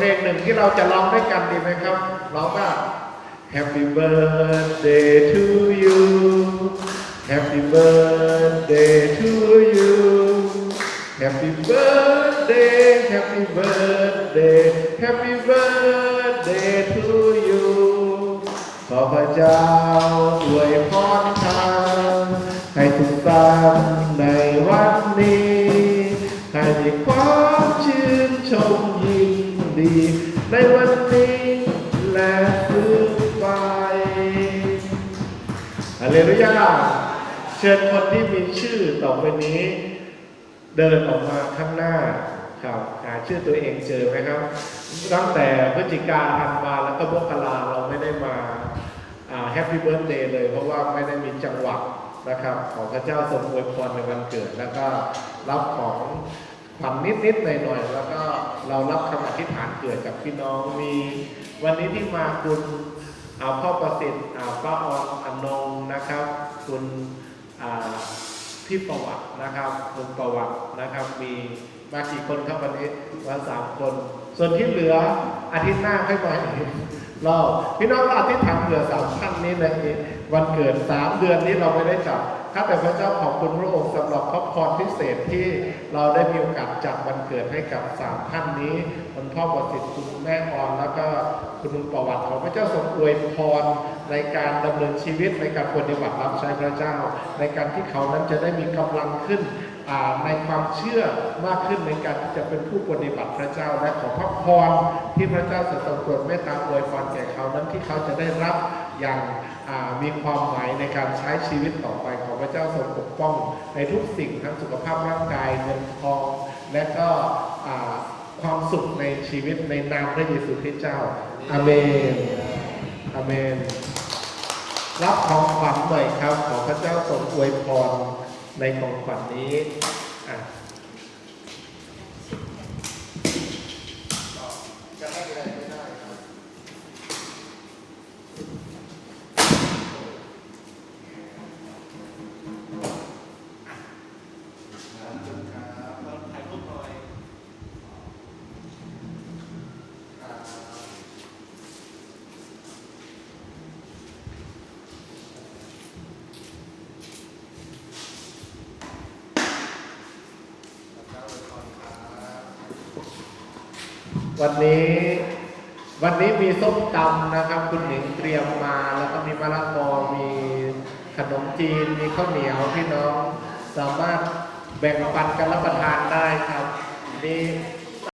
เพลงหนึ่งที่เราจะร้องด้วยกันดีไหมครับร้องว่า Happy birthday to you Happy birthday to you Happy birthday Happy birthday Happy birthday to you ขอพระเจ้าอวยพรทางให้ทุกท่านในวัน ในวันนี้และสืบไปฮาเลลูยาเชิญคนที่มีชื่อต่อไปนี้ เดินออกมาข้างหน้าครับหาชื่อตัวเองเจอไหมครับ ตั้งแต่พฤศจิกาธันวาแล้วก็มกราเราไม่ได้มาแฮปปี้เบิร์ดเดย์เลย เพราะว่าไม่ได้มีจังหวะนะครับ ของพระเจ้าทรงอวยพรในวันเกิด แล้วก็รับของ ขวัญนิดๆหน่อยๆแล้วก็เรารับคำอธิษฐานเกิดจากพี่น้องมี วันนี้ที่มาคุณอ่าพ่อประสิทธิ์อ่าป้าออนอนงนะครับ คุณพี่ประวัตินะครับคุณประวัตินะครับ มีมากี่คนครับวันนี้มาสามคน ส่วนที่เหลืออาทิตย์หน้าค่อยมาอีกรอบพี่น้องเราอธิษฐานเผื่อสามท่านนี้เลยวันเกิดสามเดือนนี้เราไม่ได้จับ ข้าแต่พระเจ้าขอบคุณพระองค์สำหรับพระพรพิเศษที่เราได้มีโอกาสจัดวันเกิดให้กับสามท่านนี้คุณพ่อประสิทธิ์คุณแม่ออนแล้วก็คุณลุงประวัติของพระเจ้าทรงอวยพรในการดำเนินชีวิตในการปฏิบัติรับใช้พระเจ้า ในการที่เขานั้นจะได้มีกำลังขึ้น ในความเชื่อมากขึ้นในการที่จะเป็นผู้ปฏิบัติพระเจ้าและขอพระพรที่พระเจ้าจะทรงโปรดเมตตาอวยพรแก่เขานั้นที่เขาจะได้รับอย่างมีความหมายในการใช้ชีวิตต่อไปของพระเจ้าทรงปกป้อง ในทุกสิ่งทั้งสุขภาพร่างกายเงินทองและก็ความสุขในชีวิตในนามพระเยซูคริสต์เจ้าอาเมนอาเมน รับของขวัญหน่อยครับ ขอพระเจ้าทรงอวยพร ในของขวัญนี้อะจะให้อะไรไม่ได้ครับ ถ่ายรูปหน่อย วันนี้วันนี้มีส้มตำนะครับ คุณหนิงเตรียมมา แล้วก็มีมะละกอมีขนมจีน มีข้าวเหนียวพี่น้อง สามารถแบ่งปันกันรับประทานได้ครับนี่